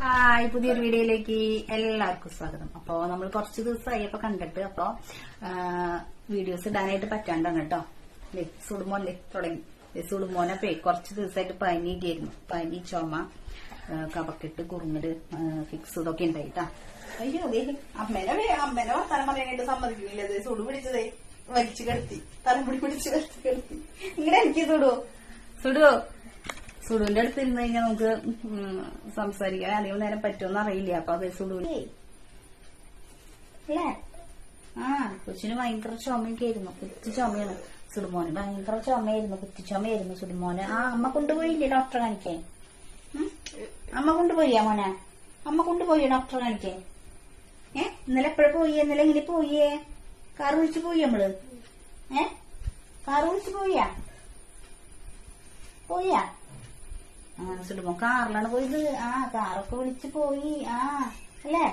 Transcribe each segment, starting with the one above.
Hi പുതിയൊരു വീഡിയോയിലേക്ക് എല്ലാവർക്കും സ്വാഗതം. അപ്പോ നമ്മൾ കുറച്ച് ദിവസമായി അപ്പൊ കണ്ടിട്ട് അപ്പൊ വീഡിയോസ് ഇടാനായിട്ട് പറ്റാണ്ടാണ് കേട്ടോ. ദേ, സുടുമോൻ തുടങ്ങി. സുടുമോനെ സുടുമോനപ്പേ കുറച്ച് ദിവസമായിട്ട് പനിയൊക്കെയായിരുന്നു പനി ചുമ ആ, കഫക്കെട്ട് കുറുങ്ങൽ ഫിക്സ് ഇതൊക്കെ ഉണ്ടായി കേട്ടാ അയ്യോ അതെ അമ്മേനെ അമ്മേനെ വർത്താനം പറയാനായിട്ട് സമ്മതിക്കുന്നില്ല. ദേ സുടു പിടിച്ചതേ വലിച്ചു കിടത്തി. തലമുടി പിടിച്ചു കിടത്തി കിടത്തി. ഇങ്ങനെ എനിക്ക് സുടു. സുഡു സുഡുവിന്റെ അടുത്ത് ഇരുന്ന് കഴിഞ്ഞാൽ നമുക്ക് സംസാരിക്കാം സംസാരിക്കാൻ അധികം നേരം പറ്റുമെന്ന് അറിയില്ല. അപ്പൊ അത് സുഡുവിന് അല്ലേ? ആ കൊച്ചിന് ഭയങ്കര ചുമയൊക്കെ ആയിരുന്നു കുത്തി ചുമയാണ്. സുഡുമോന് ഭയങ്കര ചുമയായിരുന്നു. കുത്തി ചുമയായിരുന്നു സുഡുമോന്. ആ അമ്മ കൊണ്ടുപോയില്ലേ ഡോക്ടറെ കാണിക്കാൻ? അമ്മ കൊണ്ടുപോയിയാ മോനെ? അമ്മ കൊണ്ടുപോയി ഡോക്ടറെ കാണിക്കാൻ? ഏ? ഇന്നലെ എപ്പോഴും പോയി ഇന്നലെ എങ്ങനെ പോയേ കാർ വിളിച്ചു പോയി നമ്മൾ? ഏ? കാർ വിളിച്ചു പോയാ പോയാ സുടുമോ കാറിലാണ് പോയത്. ആ കാറൊക്കെ വിളിച്ച് പോയി. ആ അല്ലേ?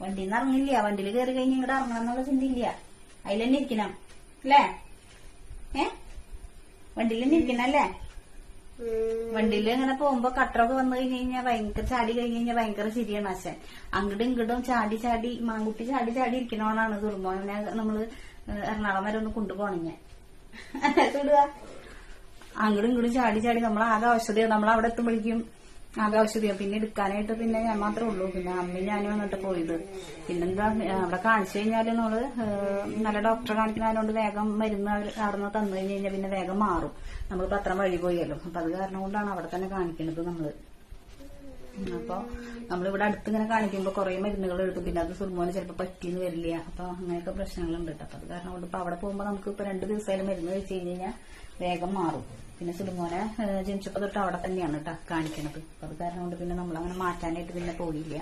വണ്ടിയിൽ നിന്ന് ഇറങ്ങില്ല വണ്ടിയിൽ കയറി കഴിഞ്ഞ് ഇങ്ങോട്ട് ഇറങ്ങണം എന്നുള്ള ചിന്തയില്ല. അതിൽ തന്നെ ഇരിക്കണം. അല്ലേ? ഏ? വണ്ടിയിൽ തന്നെ ഇരിക്കണം അല്ലേ? വണ്ടിയിൽ ഇങ്ങനെ പോകുമ്പോ കട്ടറൊക്കെ വന്നു കഴിഞ്ഞു കഴിഞ്ഞാൽ ഭയങ്കര ചാടി കഴിഞ്ഞ് കഴിഞ്ഞാൽ ഭയങ്കര ശരിയാണ് അച്ഛൻ. അങ്ങോട്ടും ഇങ്ങോട്ടും ചാടി ചാടി മാങ്കുട്ടി ചാടി ചാടി ഇരിക്കണോന്നാണ് സുറുമോനെ നമ്മൾ എറണാകുളം വരെ ഒന്ന് കൊണ്ടുപോകണേ സുടുക അങ്ങോട്ടും ഇങ്ങോട്ടും ചാടി ചാടി നമ്മൾ ആകെ ഔഷധിയാണ് നമ്മൾ അവിടെ എത്തുമ്പോഴേക്കും ആകെ ഔഷധിയാണ് പിന്നെ എടുക്കാനായിട്ട് പിന്നെ ഞാൻ മാത്രമേ ഉള്ളൂ. പിന്നെ അമ്മയും ഞാനും വന്നിട്ട് പോയത്. പിന്നെന്താ അവിടെ കാണിച്ചു കഴിഞ്ഞാൽ നമ്മൾ നല്ല ഡോക്ടറെ കാണിക്കുന്നതിനോണ്ട് വേഗം മരുന്ന് അവിടുന്ന് തന്നു കഴിഞ്ഞ് കഴിഞ്ഞാൽ പിന്നെ വേഗം മാറും. നമ്മൾ പത്രം വഴി പോയല്ലോ. അപ്പൊ അത് കാരണം കൊണ്ടാണ് അവിടെ തന്നെ കാണിക്കുന്നത് നമ്മൾ. അപ്പൊ നമ്മളിവിടെ അടുത്ത് ഇങ്ങനെ കാണിക്കുമ്പോ കുറെ മരുന്നുകൾ എടുക്കും. പിന്നെ അത് സുൽമോന് ചിലപ്പോ പറ്റിയെന്ന് വരില്ല. അപ്പൊ അങ്ങനെയൊക്കെ പ്രശ്നങ്ങളുണ്ട് കേട്ടോ. അപ്പൊ അത് കാരണം കൊണ്ട് ഇപ്പൊ അവിടെ പോകുമ്പോ നമുക്ക് ഇപ്പൊ രണ്ടു ദിവസമായാലും മരുന്ന് കഴിച്ചു കഴിഞ്ഞ് കഴിഞ്ഞാൽ വേഗം മാറും. പിന്നെ സുൽമോനെ ഏഹ്, ജനിച്ചപ്പോ തൊട്ട് അവിടെ തന്നെയാണ് കേട്ടോ കാണിക്കണത്. അപ്പൊ അത് കാരണം കൊണ്ട് പിന്നെ നമ്മൾ അങ്ങനെ മാറ്റാനായിട്ട് പിന്നെ പോയില്ല.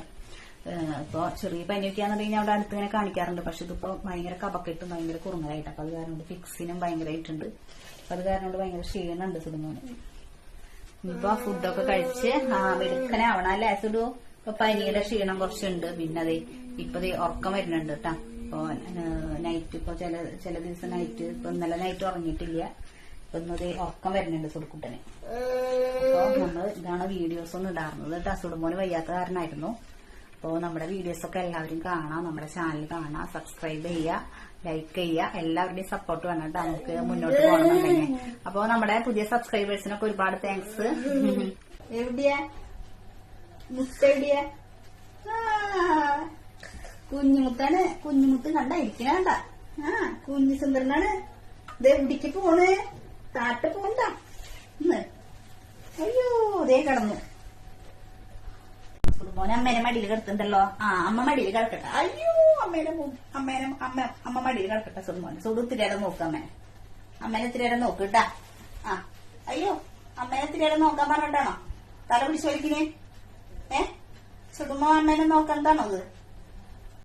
ഇപ്പൊ ചെറിയ പനിയൊക്കെയാണെന്നുണ്ടെങ്കിൽ അവിടെ അടുത്ത് ഇങ്ങനെ കാണിക്കാറുണ്ട്. പക്ഷെ ഇതിപ്പോ ഭയങ്കര കപക്കെട്ടും ഭയങ്കര കുറുങ്ങലായിട്ട്. അപ്പൊ അത് കാരണം കൊണ്ട് ഫിക്സിനും ഭയങ്കരമായിട്ടുണ്ട് അപ്പൊ അത് കാരണം കൊണ്ട് ഭയങ്കര ക്ഷീണമുണ്ട് സുൽമോന് ഇപ്പൊ ഫുഡൊക്കെ കഴിച്ച് ആ വെളുക്കനാവണം ആവണം അസുഡു സുഡു? ഇപ്പൊ പനിയുടെ ക്ഷീണം കുറച്ചുണ്ട്. പിന്നെ അതെ ഇപ്പൊ ഉറക്കം വരുന്നുണ്ട് കേട്ടാ ഇപ്പൊ നൈറ്റ് ഇപ്പൊ ചില ചില ദിവസം നൈറ്റ് ഇപ്പൊ ഇന്നലെ നൈറ്റ് ഉറങ്ങിയിട്ടില്ല. ഇപ്പൊ ഇന്നത് ഉറക്കം വരുന്നുണ്ട് സുടുക്കുട്ടന് അപ്പൊ നമ്മൾ ഇതാണ് വീഡിയോസ് ഒന്നും ഇടാറുന്നത് കേട്ടോ സുടുമോന് വയ്യാത്ത കാരണമായിരുന്നു അപ്പോൾ നമ്മുടെ വീഡിയോസ് ഒക്കെ എല്ലാവരും കാണാം. നമ്മുടെ ചാനൽ കാണാം. സബ്സ്ക്രൈബ് ചെയ്യുക ലൈക്ക് ചെയ്യുക. എല്ലാവരുടെയും സപ്പോർട്ട് വേണം നമുക്ക് മുന്നോട്ട് പോകണമെന്നുണ്ടെങ്കിൽ. അപ്പോൾ നമ്മുടെ പുതിയ സബ്സ്ക്രൈബേഴ്സിനൊക്കെ ഒരുപാട് താങ്ക്സ് എവിടെയാ? കുഞ്ഞുമുത്താണ്. കുഞ്ഞുമുത്ത് കണ്ട ആ കുഞ്ഞു സുന്ദരനാണ്. ഇത് എവിടേക്ക് പോണ്. താട്ട് പോണ്ട. അയ്യോ ദേ കിടന്നു. മോനെ അമ്മേനെ മടിയിൽ കിടത്തുണ്ടല്ലോ? ആ അമ്മ മടിയിൽ കിടക്കട്ടെ. അയ്യോ അമ്മേനെ അമ്മേനെ അമ്മ അമ്മ മടിയിൽ കിടക്കട്ടെ സുമോനെ. സുടു ഇത്തിരിയേരം നോക്ക് അമ്മേനെ അമ്മേനെ ഇത്തിരിയേരം നോക്ക് കേട്ടാ ആ അയ്യോ അമ്മേനെ ഇത്തിരിയേരം നോക്കാൻ പറഞ്ഞിട്ടാണോ? തല പിടിച്ചു വലിക്കുന്നേ? ഏ? സുടുമോ അമ്മേനെ നോക്കണ്ടാണോ അത്?